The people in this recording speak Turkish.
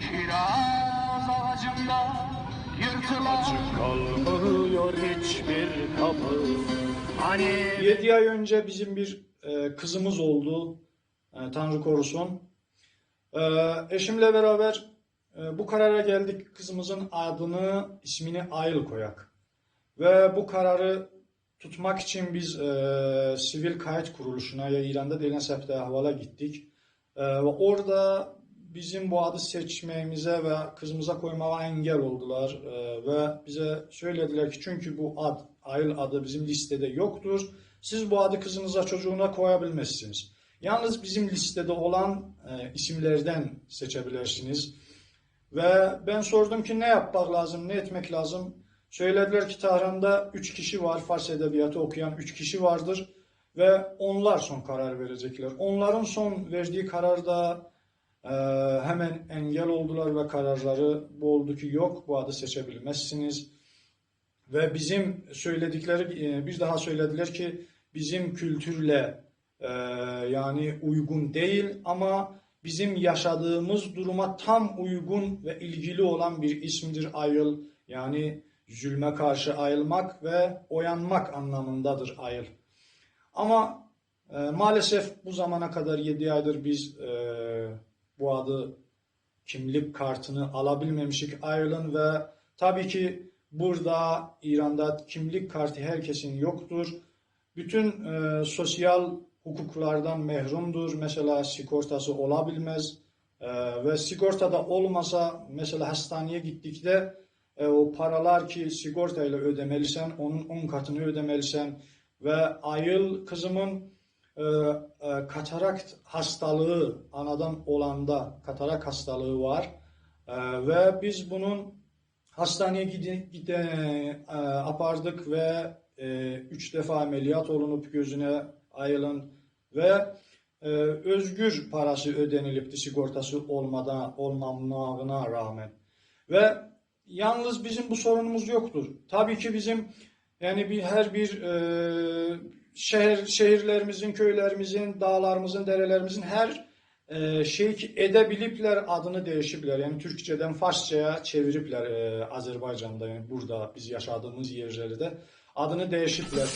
Kiraz ağacında yırtılan Açık kalmıyor hiçbir kapı Hani 7 ay önce bizim bir e, kızımız oldu. E, Tanrı korusun. E, eşimle beraber e, bu karara geldik. Kızımızın adını, ismini Ayıl koyak. Ve bu kararı tutmak için biz e, sivil kayıt kuruluşuna ya İran'da denilen septe havala gittik. E, ve orada bizim bu adı seçmemize ve kızımıza koymaya engel oldular. E, ve bize söylediler ki çünkü bu ad, Ayıl adı bizim listede yoktur. Siz bu adı kızınıza çocuğuna koyabilmezsiniz. Yalnız bizim listede olan e, isimlerden seçebilirsiniz. Ve ben sordum ki ne yapmak lazım, ne etmek lazım. Söylediler ki Tahran'da 3 kişi var, Fars edebiyatı okuyan 3 kişi vardır. Ve onlar son karar verecekler. Onların son verdiği kararda e, hemen engel oldular ve kararları bu oldu ki yok bu adı seçebilmezsiniz. Ve bizim söyledikleri e, bir daha söylediler ki bizim kültürle e, yani uygun değil ama bizim yaşadığımız duruma tam uygun ve ilgili olan bir isimdir ayıl. Yani zulme karşı ayılmak ve oyanmak anlamındadır ayıl. Ama e, maalesef bu zamana kadar 7 aydır biz e, bu adı kimlik kartını alabilmemişik ayrılın ve tabii ki burada İran'da kimlik kartı herkesin yoktur. Bütün e, sosyal hukuklardan mehrumdur. Mesela sigortası olabilmez E, ve sigortada olmasa mesela hastaneye gittikte e, o paralar ki sigortayla ödemelisen onun 10 katını ödemelisen ve Ayıl kızımın e, e, katarakt hastalığı anadan olanda katarak hastalığı var E, ve biz bunun hastaneye gide, gide e, apardık ve e, üç defa ameliyat olunup gözüne Ayıl'ın ve e, özgür parası ödenilipti sigortası olmadan olmamına rağmen ve yalnız bizim bu sorunumuz yoktur. Tabii ki bizim yani bir her bir e, şehir şehirlerimizin, köylerimizin, dağlarımızın, derelerimizin her e, şey edebilipler adını değişipler. Yani Türkçeden Farsçaya çeviripler e, Azerbaycan'da yani burada biz yaşadığımız yerlerde adını değişipler.